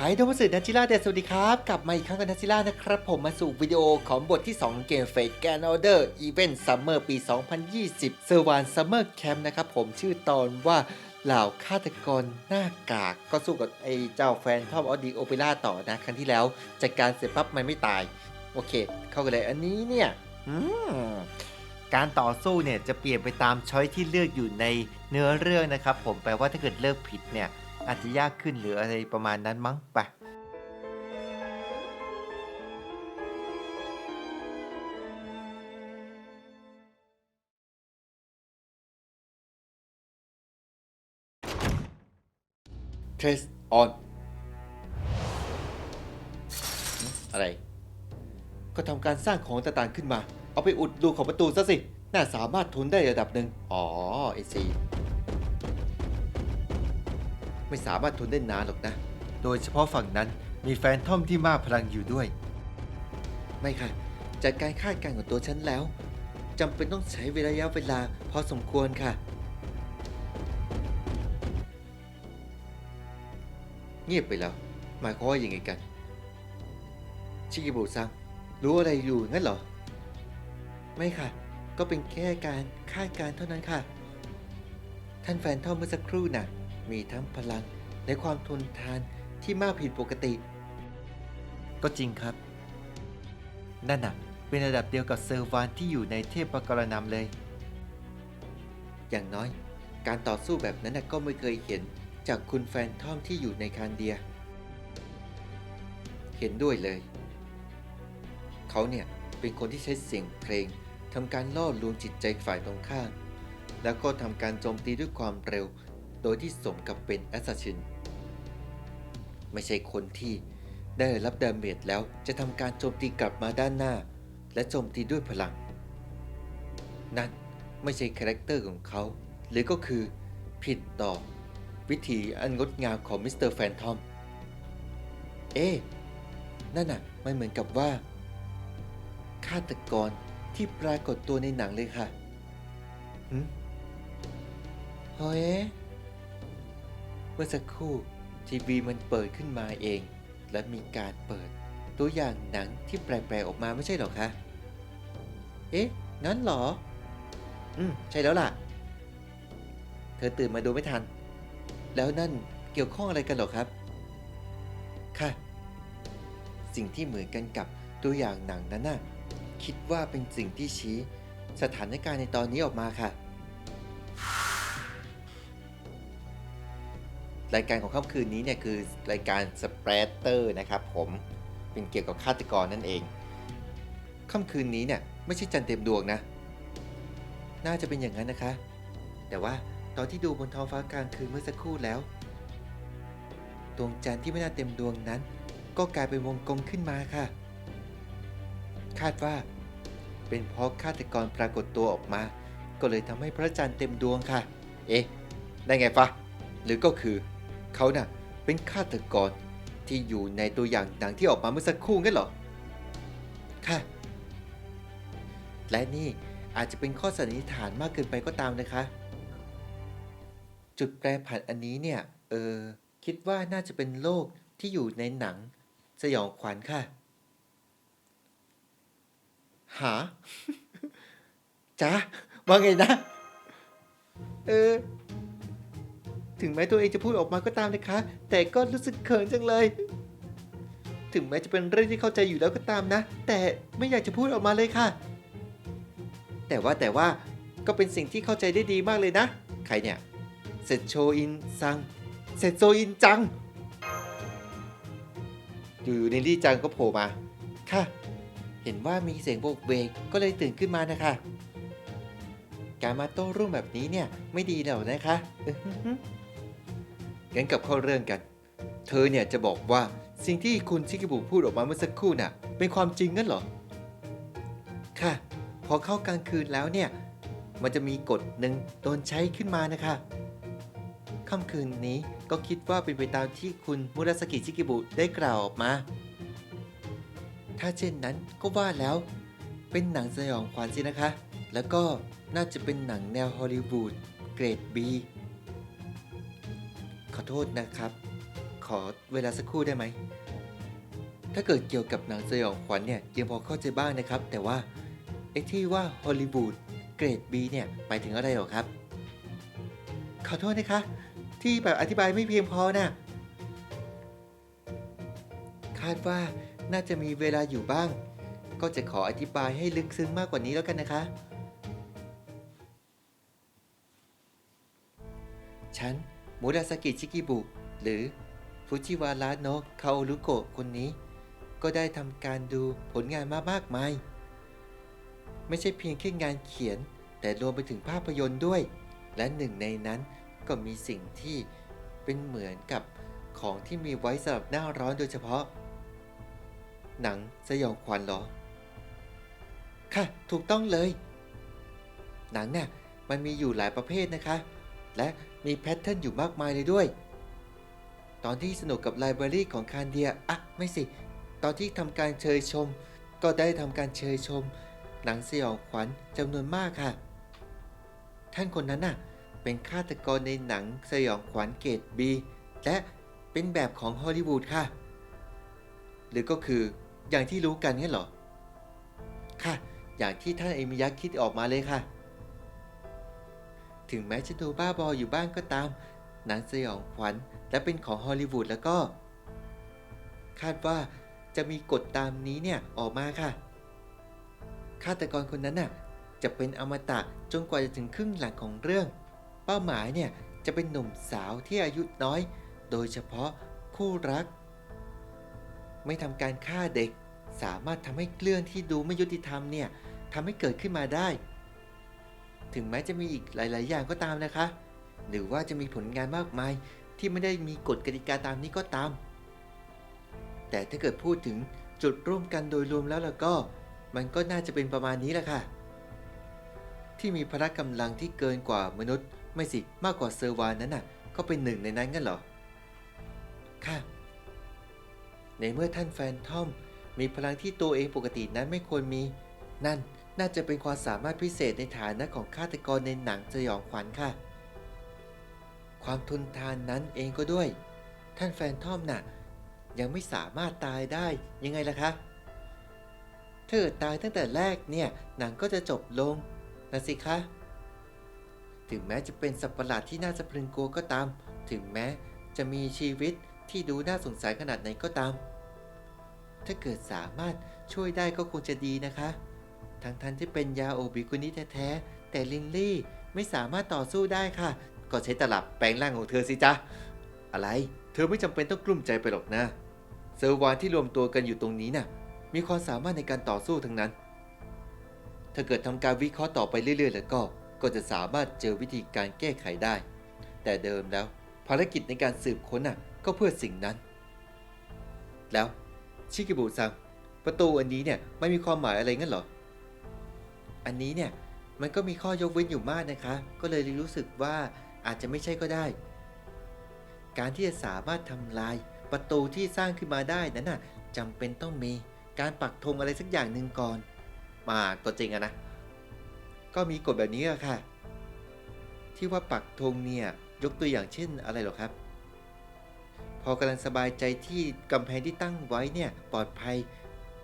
หายโดมสึนัจิล่าเดสวัสดีครับ กลับมาอีกครั้งกับนัจิล่านะครับ ผมมาสู่วิดีโอของบทที่ 2 เกมเฟ e แกนออเดอร์อีเวนต์ซัมเมอร์ปี 2020เซอร์วานซัมเมอร์แคมป์นะครับผมชื่อตอนว่าเหล่าฆาตกรหน้ากากก็สู้กับไอ้เจ้าแฟนทอมออดีโอเปร่าต่อนะ ครั้งที่แล้วจัดการเสร็จปั๊บมันไม่ตาย โอเค เข้ากันเลยอันนี้เนี่ยการต่อสู้เนี่ยจะเปลี่ยนไปตามช้อยที่เลือกอยู่ในเนื้อเรื่องนะครับผมแปลว่าถ้าเกิดเลือกผิดเนี่ย อาจจะยากขึ้นหรืออะไรประมาณนั้นมั้งไปเทสออนอะไร ก็ทำการสร้างของต่างๆขึ้นมา เอาไปอุดรูของประตูซะสิ น่าสามารถทนได้ระดับหนึ่ง อ๋อไอซี ไม่สามารถทนได้นานหรอกนะ โดยเฉพาะฝั่งนั้นมีแฟนทอมที่มากพลังอยู่ด้วย ไม่ค่ะจากการคาดการณ์ของตัวฉันแล้วจำเป็นต้องใช้เวลาเวลาพอสมควรค่ะ เงียบไปแล้ว หมายความว่ายังไงกัน ชิกิบุซังรู้อะไรอยู่งั้นเหรอ ไม่ค่ะ ก็เป็นแค่การคาดการณ์เท่านั้นค่ะ ท่านแฟนทอมเมื่อสักครู่น่ะ มีทั้งพลังและความทนทานที่มากผิดปกติ ก็จริงครับ นั่นน่ะเป็นระดับเดียวกับเซอร์วานที่อยู่ในเทพปกรณำเลย อย่างน้อย การต่อสู้แบบนั้นน่ะก็ไม่เคยเห็นจากคุณแฟนทอมที่อยู่ในคานเดีย เห็นด้วยเลย เขาเนี่ย เป็นคนที่ใช้เสียงเพลงทำการล่อลวงจิตใจฝ่ายตรงข้ามแล้วก็ทำการโจมตีด้วยความเร็ว ดยที่สมกับเป็นแอสซัสซินไม่ใช่คนที่ได้รับดาเมจแล้วจะทำการโจมตีกลับมาด้านหน้า และโจมตีด้วยพลัง นั่นไม่ใช่คาแรคเตอร์ของเขา หรือก็คือผิดต่อ วิธีอันงดงามของมิสเตอร์แฟนทอม เอ๊นั่นน่ะมันเหมือนกับว่า ฆาตกรที่ปรากฏตัวในหนังเลยค่ะหืมเฮ้ย เมื่อสักครู่ทีวีมันเปิดขึ้นมาเอง และมีการเปิด ตัวอย่างหนังที่แปลกๆออกมาไม่ใช่หรอคะ เอ๊ะ งั้นหรอ อืม ใช่แล้วล่ะ เธอตื่นมาดูไม่ทัน แล้วนั่นเกี่ยวข้องอะไรกันหรอครับ ค่ะ สิ่งที่เหมือนกันกับตัวอย่างหนังนั้นน่ะ คิดว่าเป็นสิ่งที่ชี้ สถานการณ์ในตอนนี้ออกมาค่ะ รายการของค่ำคืนนี้เนี่ยคือรายการสเปรดเตอร์นะครับผมเป็นเกี่ยวกับฆาตกรนั่นเอง ค่ำคืนนี้เนี่ยไม่ใช่จันเต็มดวงนะ น่าจะเป็นอย่างนั้นนะคะ แต่ว่าตอนที่ดูบนท้องฟ้ากลางคืนเมื่อสักครู่แล้วดวงจันทร์ที่ไม่น่าเต็มดวงนั้น ก็กลายเป็นวงกลมขึ้นมาค่ะ คาดว่า เป็นเพราะฆาตกรปรากฏตัวออกมา ก็เลยทำให้พระจันทร์เต็มดวงค่ะ เอ๊ะ ได้ไงฟะหรือก็คือ เขาน่ะเป็นฆาตกรที่อยู่ในตัวอย่างหนังที่ออกมาเมื่อสักครู่งั้นเหรอ ค่ะ และนี่อาจจะเป็นข้อสันนิษฐานมากเกินไปก็ตามนะคะ จุดแปรผันอันนี้เนี่ย เออ คิดว่าน่าจะเป็นโลกที่อยู่ในหนัง สยองขวัญค่ะ หาจ้าว่าไงนะ เออ ถึงแม้ตัวเองจะพูดออกมาก็ตามนะคะ แต่ก็รู้สึกเขินจังเลย ถึงแม้จะเป็นเรื่องที่เข้าใจอยู่แล้วก็ตามนะ แต่ไม่อยากจะพูดออกมาเลยค่ะ แต่ว่าแต่ว่าก็เป็นสิ่งที่เข้าใจได้ดีมากเลยนะ ใครเนี่ยเซโชอินซังเซโชอินจัง อยู่ๆนิลลี่จังก็โผล่มา ค่ะ เห็นว่ามีเสียงโบกเวกก็เลยตื่นขึ้นมานะคะการมาโต้รุ่งแบบนี้เนี่ยไม่ดีแล้วนะคะ งั้นกลับเข้าเรื่องกัน เธอเนี่ยจะบอกว่าสิ่งที่คุณชิกิบุพูดออกมาเมื่อสักครู่น่ะ เป็นความจริงงั้นเหรอ ค่ะ พอเข้ากลางคืนแล้วเนี่ย มันจะมีกฎหนึ่งโดนใช้ขึ้นมานะคะค่ำคืนนี้ก็คิดว่าเป็นไปตามที่คุณมุราสกิชิกิบุได้กล่าวออกมา ถ้าเช่นนั้นก็ว่าแล้ว เป็นหนังสยองขวัญสินะคะ แล้วก็น่าจะเป็นหนังแนวฮอลลีวูดเกรด B โทษนะครับ ขอเวลาสักครู่ได้ไหม ถ้าเกิดเกี่ยวกับหนังสยองขวัญเนี่ยยังพอเข้าใจบ้างนะครับ แต่ว่าไอ้ที่ว่าฮอลลีวูดเกรด B เนี่ยหมายถึงอะไรหรอครับ ขอโทษนะคะ ที่แบบอธิบายไม่เพียงพอน่ะคาดว่าน่าจะมีเวลาอยู่บ้าง ก็จะขออธิบายให้ลึกซึ้งมากกว่านี้แล้วกันนะคะ ฉัน มูราสกิชิกิบุ หรือฟุจิวาระโนะคาโอรุโกะคนนี้ ก็ได้ทำการดูผลงานมามากมาย ไม่ใช่เพียงแค่งานเขียน แต่รวมไปถึงภาพยนตร์ด้วย และหนึ่งในนั้นก็มีสิ่งที่เป็นเหมือนกับของที่มีไว้สำหรับหน้าร้อนโดยเฉพาะ หนังสยองขวัญเหรอ ค่ะ ถูกต้องเลย หนังเนี่ยมันมีอยู่หลายประเภทนะคะ และ มีแพทเทิร์นอยู่มากมายเลยด้วย ตอนที่สนุกกับไลบรารีของคานเดียอะไม่สิ ตอนที่ทำการเชยชม ก็ได้ทำการเชยชม หนังสยองขวัญจำนวนมากค่ะ ท่านคนนั้นน่ะ เป็นฆาตกรในหนังสยองขวัญเกรดบีและเป็นแบบของฮอลลีวูดค่ะ หรือก็คืออย่างที่รู้กันงั้นเหรอ ค่ะ อย่างที่ท่านเอมิยะคิดออกมาเลยค่ะ ถึงแม้จะดูบ้าบออยู่บ้างก็ตาม หนังสยองขวัญและเป็นของฮอลลีวูดแล้วก็ คาดว่าจะมีกฎตามนี้เนี่ยออกมาค่ะ ฆาตกรคนนั้นน่ะจะเป็นอมตะจนกว่าจะถึงครึ่งหลังของเรื่อง เป้าหมายเนี่ยจะเป็นหนุ่มสาวที่อายุน้อย โดยเฉพาะคู่รัก ไม่ทำการฆ่าเด็ก สามารถทำให้เรื่องที่ดูไม่ยุติธรรมเนี่ยทำให้เกิดขึ้นมาได้ ถึงแม้จะมีอีกหลาย ๆ อย่างก็ตามนะคะ หรือว่าจะมีผลงานมากมายที่ไม่ได้มีกฎกติกาตามนี้ก็ตาม แต่ถ้าเกิดพูดถึงจุดร่วมกันโดยรวมแล้วล่ะก็ มันก็น่าจะเป็นประมาณนี้แหละค่ะ ที่มีพละกำลังที่เกินกว่ามนุษย์ ไม่สิมากกว่าเซอร์วานนั้นน่ะ ก็เป็นหนึ่งในนั้นกันเหรอ ค่ะ ในเมื่อท่านแฟนทอม มีพลังที่ตัวเองปกตินั้นไม่ควรมี นั่น น่าจะเป็นความสามารถพิเศษในฐานะของฆาตกรในหนังสยองขวัญค่ะ ความทนทานนั้นเองก็ด้วย ท่านแฟนทอมน่ะ ยังไม่สามารถตายได้ยังไงล่ะคะถ้าเกิดตายตั้งแต่แรกเนี่ยหนังก็จะจบลงนะสิคะ ถึงแม้จะเป็นสัตว์ประหลาดที่น่าสะพรึงกลัวก็ตาม ถึงแม้จะมีชีวิตที่ดูน่าสงสัยขนาดไหนก็ตาม ถ้าเกิดสามารถช่วยได้ก็คงจะดีนะคะ ทั้งทันที่เป็นยาโอบิกุนิแท้ๆแต่ลินลี่ไม่สามารถต่อสู้ได้ค่ะ ก็ใช้ตลับแปลงร่างของเธอสิจ๊ะ อะไร เธอไม่จำเป็นต้องกลุ้มใจไปหรอกนะ เซอร์วานที่รวมตัวกันอยู่ตรงนี้น่ะ มีความสามารถในการต่อสู้ทั้งนั้น ถ้าเกิดทำการวิเคราะห์ต่อไปเรื่อยๆ แล้วก็ ก็จะสามารถเจอวิธีการแก้ไขได้ แต่เดิมแล้ว ภารกิจในการสืบค้นน่ะ ก็เพื่อสิ่งนั้น แล้วชิกิบุซังประตูอันนี้เนี่ยไม่มีความหมายอะไรงั้นเหรอ อันนี้เนี่ยมันก็มีข้อยกเว้นอยู่มากนะคะ ก็เลยรู้สึกว่าอาจจะไม่ใช่ก็ได้ การที่จะสามารถทำลายประตูที่สร้างขึ้นมาได้นั้นน่ะจำเป็นต้องมีการปักธงอะไรสักอย่างหนึ่งก่อน มาก็จริงอะนะ ก็มีกฎแบบนี้อะค่ะ ที่ว่าปักธงเนี่ยยกตัวอย่างเช่นอะไรหรอครับ พอกำลังสบายใจที่กำแพงที่ตั้งไว้เนี่ยปลอดภัย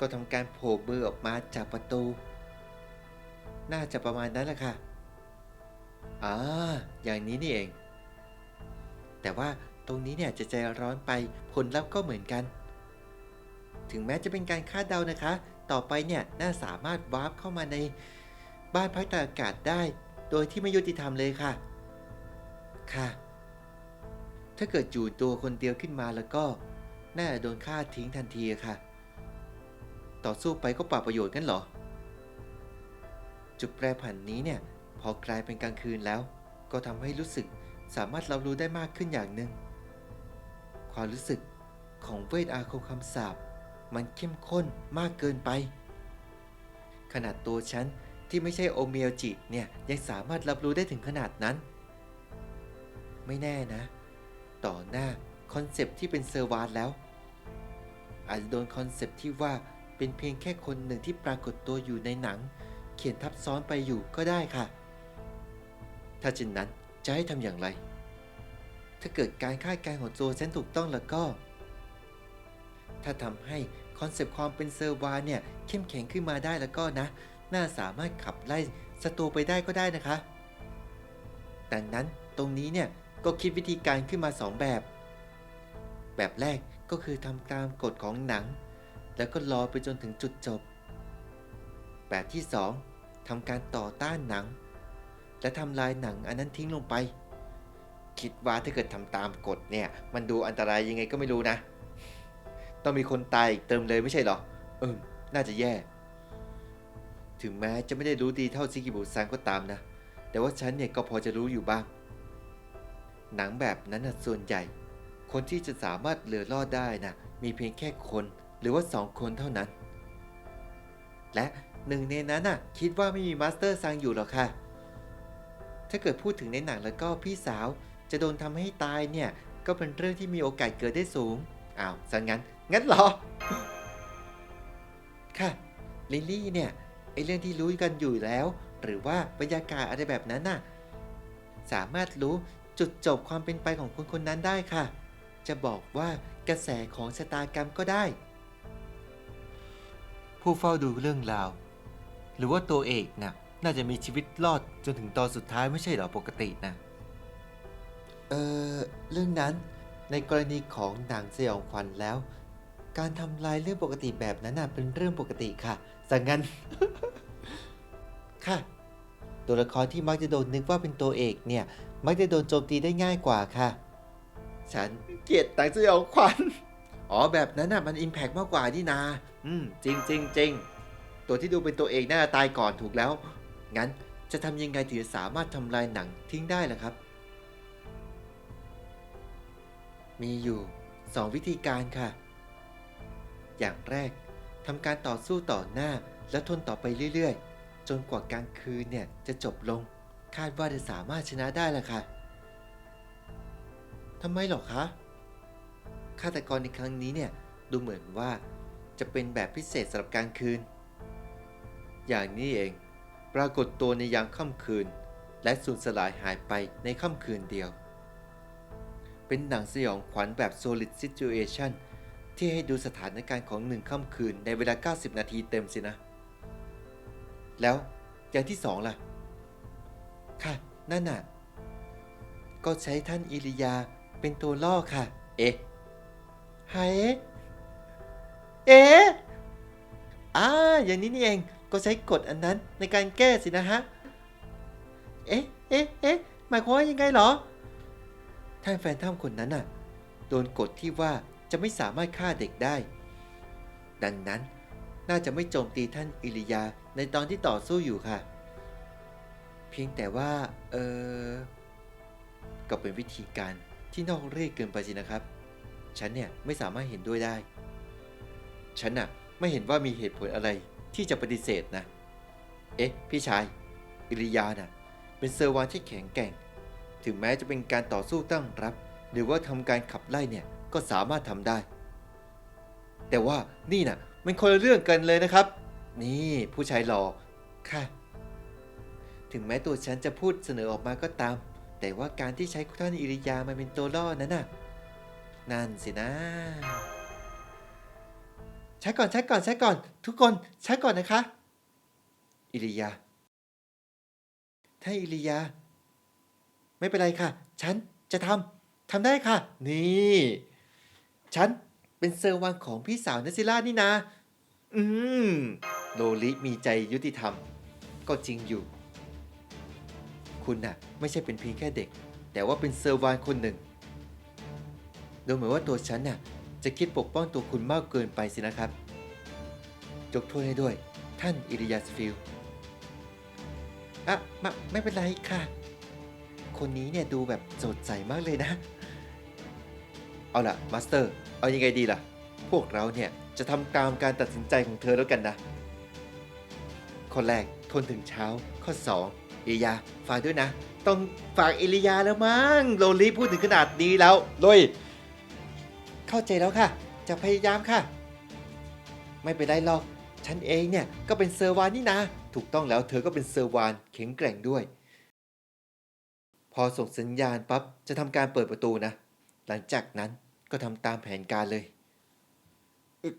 ก็ทำการโผล่มือออกมาจากประตู น่าจะประมาณนั้นแหละค่ะอ่าอย่างนี้นี่เอง แต่ว่าตรงนี้เนี่ยจะใจร้อนไปผลลัพธ์ก็เหมือนกัน ถึงแม้จะเป็นการคาดเดานะคะ ต่อไปเนี่ยน่าสามารถวาร์ปเข้ามาในบ้านพักตากอากาศได้ โดยที่ไม่ยุติธรรมเลยค่ะ ค่ะ ถ้าเกิดจู่ตัวคนเดียวขึ้นมาแล้วก็ น่าจะโดนฆ่าทิ้งทันทีค่ะ ต่อสู้ไปก็ป่าประโยชน์กันเหรอ จุดแปรผันนี้เนี่ยพอกลายเป็นกลางคืนแล้ว ก็ทำให้รู้สึกสามารถรับรู้ได้มากขึ้นอย่างหนึ่ง ความรู้สึกของเวทอาคมคำสาปมันเข้มข้นมากเกินไป ขนาดตัวฉันที่ไม่ใช่โอเมียวจิเนี่ยยังสามารถรับรู้ได้ถึงขนาดนั้น ไม่แน่นะ ต่อหน้าคอนเซปที่เป็นเซอร์วานแล้ว อาจจะโดนคอนเซปที่ว่าเป็นเพียงแค่คนหนึ่งที่ปรากฏตัวอยู่ในหนัง ขียนทับซ้อนไปอยู่ก็ได้ค่ะ ถ้าเช่นนั้นจะให้ทำอย่างไร ถ้าเกิดการคาดการณ์ของตัวฉันถูกต้องแล้วก็ ถ้าทำให้คอนเซปต์ความเป็นเซอร์วาเนี่ยเข้มแข็งขึ้นมาได้แล้วก็นะ น่าสามารถขับไล่ศัตรูไปได้ก็ได้นะคะดังนั้นตรงนี้เนี่ยก็คิดวิธีการขึ้นมา 2 แบบ แบบแรกก็คือทำตามกฎของหนัง แล้วก็รอไปจนถึงจุดจบ แบบที่ 2 ทำการต่อต้านหนัง และทำลายหนังอันนั้นทิ้งลงไป คิดว่าถ้าเกิดทำตามกฎเนี่ย มันดูอันตรายยังไงก็ไม่รู้นะ ต้องมีคนตายอีกเติมเลยไม่ใช่หรอ เออน่าจะแย่ ถึงแม้จะไม่ได้รู้ดีเท่าซิกิบุซังก็ตามนะ แต่ว่าฉันเนี่ยก็พอจะรู้อยู่บ้าง หนังแบบนั้นนะส่วนใหญ่ คนที่จะสามารถเหลือรอดได้นะมีเพียงแค่คนหรือว่าสองคนเท่านั้น และ หนึ่งในนั้นน่ะ คิดว่าไม่มีมาสเตอร์ซังอยู่หรอกค่ะ ถ้าเกิดพูดถึงในหนังแล้วก็พี่สาวจะโดนทำให้ตายเนี่ย ก็เป็นเรื่องที่มีโอกาสเกิดได้สูง อ้าวสังงั้น งั้นเหรอ ค่ะ ลิลลี่เนี่ยไอเรื่องที่รู้กันอยู่แล้ว หรือว่าบรรยากาศอะไรแบบนั้นน่ะ สามารถรู้จุดจบความเป็นไปของคนคนนั้นได้ค่ะ จะบอกว่ากระแสของชะตากรรมก็ได้ ผู้เฝ้าดูเรื่องราว รือว่าตัวเอกนะ่ะน่าจะมีชีวิตรอดจนถึงตอนสุดท้ายไม่ใช่เหรอปกตินะเออเรื่องนั้นในกรณีของหนังสยองขวัญแล้ว การทำลายเรื่องปกติแบบนั้นน่ะเป็นเรื่องปกติค่ะสังงั้น ค่ะ ตัวละครที่มักจะโดนนึกว่าเป็นตัวเอกเนี่ย มักจะโดนโจมตีได้ง่ายกว่าค่ะ ฉันเกลียดหนังสยองขวัญอ๋อแบบนั้นน่ะมันอิมแพกมากกว่านี่นา อืม จริงจริงจริง ตัวที่ดูเป็นตัวเอกน่าจะตายก่อนถูกแล้ว งั้นจะทำยังไงถึงจะสามารถทำลายหนังทิ้งได้ล่ะครับ มีอยู่ 2 วิธีการค่ะ อย่างแรกทำการต่อสู้ต่อหน้าและทนต่อไปเรื่อยๆ จนกว่ากลางคืนเนี่ยจะจบลง คาดว่าจะสามารถชนะได้ล่ะค่ะทำไมหรอคะฆาตกรในครั้งนี้เนี่ยดูเหมือนว่าจะเป็นแบบพิเศษสำหรับกลางคืน อย่างนี้เอง ปรากฏตัวในยามค่ำคืน และสูญสลายหายไปในค่ำคืนเดียว เป็นหนังสยองขวัญแบบ solid situation ที่ให้ดูสถานการณ์ของหนึ่งค่ำคืนในเวลา 90 นาทีเต็มสินะ แล้วอย่างที่สองล่ะ ค่ะ นั่นน่ะ ก็ใช้ท่านอิริยาเป็นตัวล่อค่ะ เอ๊ะไฮเอ๊ะอ่าอย่างนี้นี่เอง ก็ใช้กฎอันนั้นในการแก้สินะฮะ เอ๊ะ เอ๊ะ เอ๊ะ หมายความว่ายังไงเหรอ ท่านแฟนท่ามคนนั้นน่ะ โดนกฎที่ว่าจะไม่สามารถฆ่าเด็กได้ ดังนั้นน่าจะไม่โจมตีท่านอิริยาในตอนที่ต่อสู้อยู่ค่ะ เพียงแต่ว่า เออก็เป็นวิธีการที่นอกเรื่องเกินไปสินะครับ ฉันเนี่ยไม่สามารถเห็นด้วยได้ ฉันน่ะไม่เห็นว่ามีเหตุผลอะไร ที่จะปฏิเสธนะ เอ๊ะ พี่ชาย อิริยาน่ะเป็นเซอร์วานที่แข็งแกร่ง ถึงแม้จะเป็นการต่อสู้ตั้งรับ หรือว่าทำการขับไล่เนี่ยก็สามารถทำได้ แต่ว่านี่น่ะมันคนละเรื่องกันเลยนะครับ นี่ผู้ชายหล่อค่ะ ถึงแม้ตัวฉันจะพูดเสนอออกมาก็ตาม แต่ว่าการที่ใช้ท่านอิริยามาเป็นตัวล่อนั้นน่ะ นั่นสินะ ใช้ก่อนใช้ก่อนใช้ก่อน ทุกคนใช้ก่อนนะคะ อิริยา ถ้าอิริยา ไม่เป็นไรค่ะ ฉันจะทำทำได้ค่ะ นี่ ฉันเป็นเซอร์วันของพี่สาวนัสซิล่านี่นาอืมโลลิมีใจยุติธรรม ก็จริงอยู่ คุณน่ะ ไม่ใช่เป็นเพียงแค่เด็ก แต่ว่าเป็นเซอร์วานคนหนึ่ง ดูเหมือนว่าตัวฉันน่ะ จะคิดปกป้องตัวคุณมากเกินไปสินะครับ ยกโทษให้ด้วย ท่านอิริยาสฟิลอะมาไม่เป็นไรค่ะ คนนี้เนี่ยดูแบบสดใสมากเลยนะ เอาล่ะมาสเตอร์ เอายังไงดีล่ะ พวกเราเนี่ยจะทำตามการตัดสินใจของเธอแล้วกันนะ ข้อแรกทนถึงเช้า ข้อ2อิริยาฝากด้วยนะ ต้องฝากเอริยาแล้วมั้งโลลิพูดถึงขนาดนี้แล้วเลย เข้าใจแล้วค่ะ จะพยายามค่ะ ไม่เป็นไรหรอก ฉันเองเนี่ยก็เป็นเซอร์วานนี่นะ ถูกต้องแล้วเธอก็เป็นเซอร์วานแข็งแกร่งด้วย พอส่งสัญญาณปั๊บจะทำการเปิดประตูนะ หลังจากนั้นก็ทำตามแผนการเลยอึก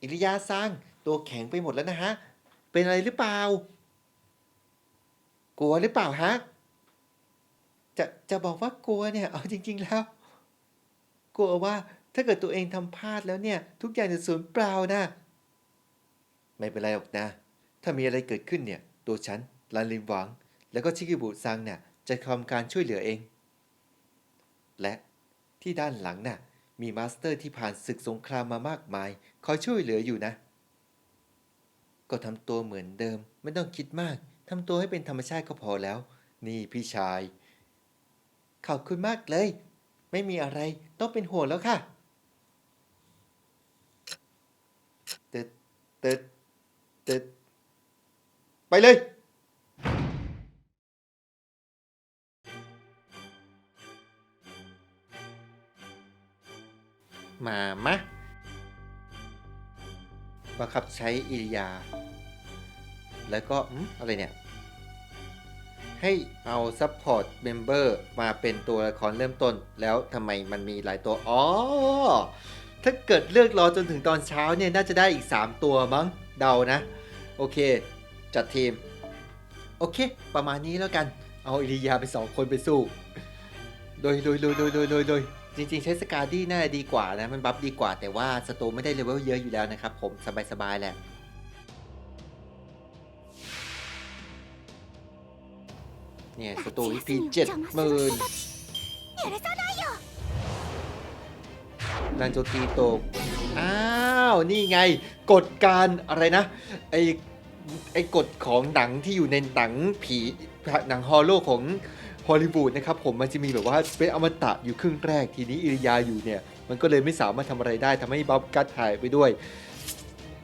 อิริยาซังตัวแข็งไปหมดแล้วนะฮะ เป็นอะไรหรือเปล่า กลัวหรือเปล่าฮะ จะจะบอกว่ากลัวเนี่ย เอาจริง ๆ แล้ว กลัวว่าถ้าเกิดตัวเองทำพลาดแล้วเนี่ย ทุกอย่างจะสูญเปล่านะ ไม่เป็นไรหรอกนะ ถ้ามีอะไรเกิดขึ้นเนี่ย ตัวฉันลานลินหวัง แล้วก็ชิกิบุซังเนี่ยจะทำการช่วยเหลือเอง และที่ด้านหลังน่ะ มีมาสเตอร์ที่ผ่านศึกสงครามมามากมาย คอยช่วยเหลืออยู่นะ ก็ทำตัวเหมือนเดิม ไม่ต้องคิดมากทำตัวให้เป็นธรรมชาติก็พอแล้ว นี่พี่ชาย ขอบคุณมากเลย ไม่มีอะไรต้องเป็นห่วงแล้วค่ะตึดตึดตึดไปเลย มามะบังคับใช้อิริยา แล้วก็อืมอะไรเนี่ย ให้เอาซัพพอร์ตเมมเบอร์มาเป็นตัวละครเริ่มต้น แล้วทำไมมันมีหลายตัว อ๋อ ถ้าเกิดเลือกรอจนถึงตอนเช้าเนี่ย น่าจะได้อีก 3 ตัวมั้งเดานะ โอเค จัดทีม โอเค ประมาณนี้แล้วกัน เอาอิริยาไป 2 คนไปสู้ โดยโดยโดยโดยโดยโดยโดยจริงๆ ใช้สกาดี้น่าจะดีกว่านะ มันบัฟดีกว่าแต่ว่าสโตไม่ได้เลเวลเยอะอยู่แล้วนะครับผมสบายๆแหละ เนี่ยสตูอีพีเจ็ดหมื่นนันโจตีตก อ้าว นี่ไง กฎการอะไรนะ ไอไอกฎของหนังที่อยู่ในหนังผีหนังฮอลโลของฮอลลีวูดนะครับผมมันจะมีแบบว่าเป็นอมตะอยู่ครึ่งแรกทีนี้อิริยาอยู่เนี่ย มันก็เลยไม่สามารถทำอะไรได้ทำให้บ๊อบกัดหายไปด้วย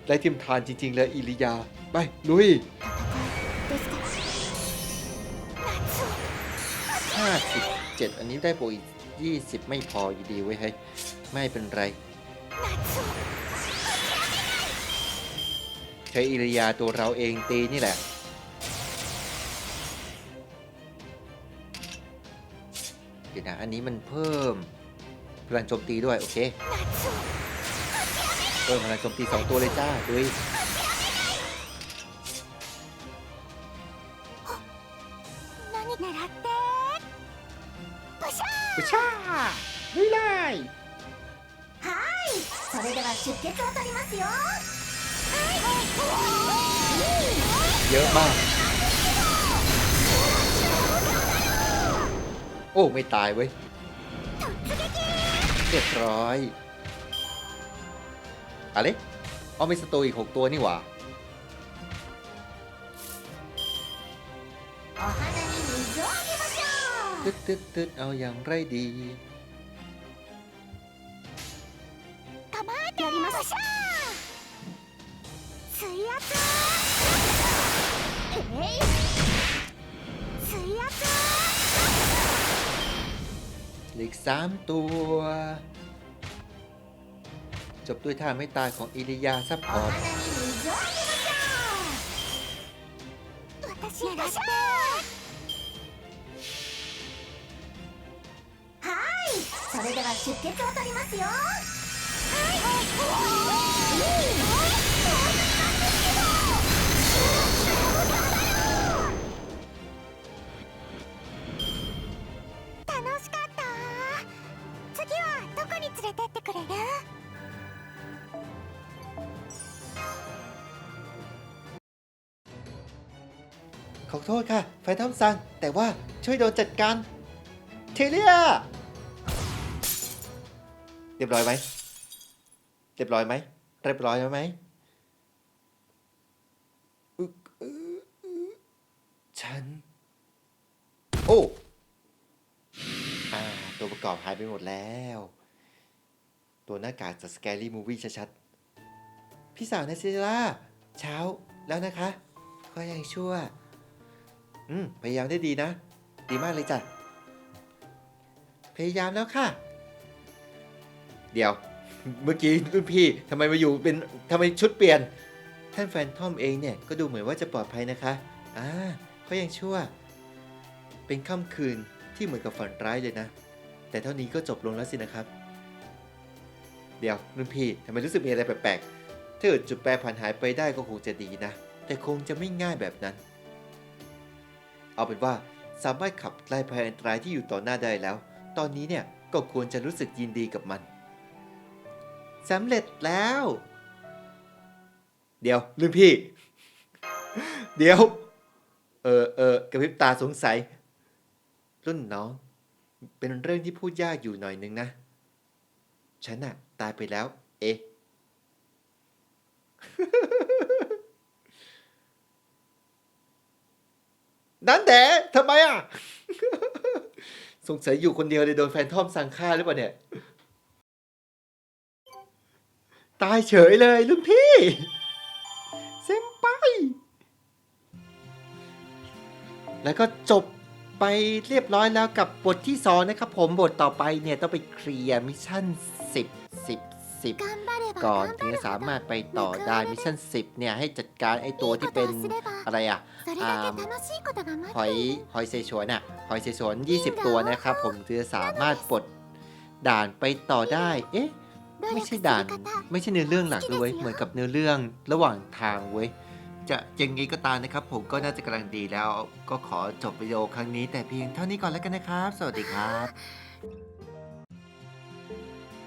และทีมทานจริง ๆ แล้วอิริยา ไปลุย 57 อันนี้ได้โปรอีก 20 ไม่พออยู่ดีเว้ยเฮ้ไม่เป็นไร ใช้อิริยาตัวเราเองตีนี่แหละเดี๋ยวนะ อันนี้มันเพิ่มพลังโจมตีด้วย โอเค เพิ่มพลังโจมตี 2 ตัวเลยจ้าด้วย 血を取りますよ เยอะมาก โอ้ ไม่ตายเว้ย เรียบร้อย อะไรเอาไม่สโตอีก 6 ตัวนี่หว่า お花に水をあげましょ ตึ๊ดตึ๊ดตึ๊ดเอาอย่างไรดี 3 ตัว จบด้วยท่าไม่ตายของอิริยาซัพพอร์ตそれでは出血を取りますよはい โทษค่ะ ไฟทอมซัง แต่ว่าช่วยโดนจัดการ เทเลีย เรียบร้อยไหม เรียบร้อยไหม เรียบร้อยไหมอึกอึกอึกฉัน โอ้อาตัวประกอบหายไปหมดแล้ว ตัวหน้ากากจากสแกรี่มูวี่ชัดๆ พี่สาวนาซิล่า เช้าแล้วนะคะ ก็ยังชั่ว อืมพยายามได้ดีนะ ดีมากเลยจ้ะ พยายามแล้วค่ะ เดี๋ยว เมื่อกี้รุ่นพี่ทำไมมาอยู่เป็นทำไมชุดเปลี่ยน ท่านแฟนทอมเองเนี่ยก็ดูเหมือนว่าจะปลอดภัยนะคะอ่าเขายังชั่ว เป็นค่ำคืนที่เหมือนกับฝันร้ายเลยนะ แต่เท่านี้ก็จบลงแล้วสินะครับ เดี๋ยวรุ่นพี่ทำไมรู้สึกมีอะไรแปลกๆถ้าเกิดจุดแปรผันหายไปได้ก็คงจะดีนะ แต่คงจะไม่ง่ายแบบนั้น เอาเป็นว่าสามารถขับไล่ภัยอันตรายที่อยู่ต่อหน้าได้แล้ว ตอนนี้เนี่ยก็ควรจะรู้สึกยินดีกับมันสำเร็จแล้ว เดี๋ยวรุ่นพี่ เดี๋ยว เออเออกระพริบตาสงสัย รุ่นน้อง เป็นเรื่องที่พูดยากอยู่หน่อยนึงนะ ฉันน่ะตายไปแล้ว เอ๊ะ นั่นแดทำไมอะ สงสัยอยู่คนเดียวเลยโดนแฟนทอมสั่งฆ่าหรือเปล่าเนี่ย ตายเฉยเลยรุ่นพี่เซมไป แล้วก็จบไปเรียบร้อยแล้วกับบทที่สองนะครับผมบทต่อไปเนี่ย ต้องไปเคลียร์มิชชั่น 10 10 10 ก่อนถึงจะสามารถไปต่อได้มิชชั่น10 เนี่ย ให้จัดการไอตัวที่เป็นอะไรอะหอยหอยเซชวนอะหอยเซชวน20 ตัวนะครับ ผมถึงจะสามารถปลดด่านไปต่อได้ เอ๊ะ ไม่ใช่ด่าน ไม่ใช่เนื้อเรื่องหลักเลย เหมือนกับเนื้อเรื่องระหว่างทางเว้ยจะยังไงก็ตามนะครับ ผมก็น่าจะกำลังดีแล้ว ก็ขอจบวิดีโอครั้งนี้แต่เพียงเท่านี้ก่อนแล้วกันนะครับ สวัสดีครับ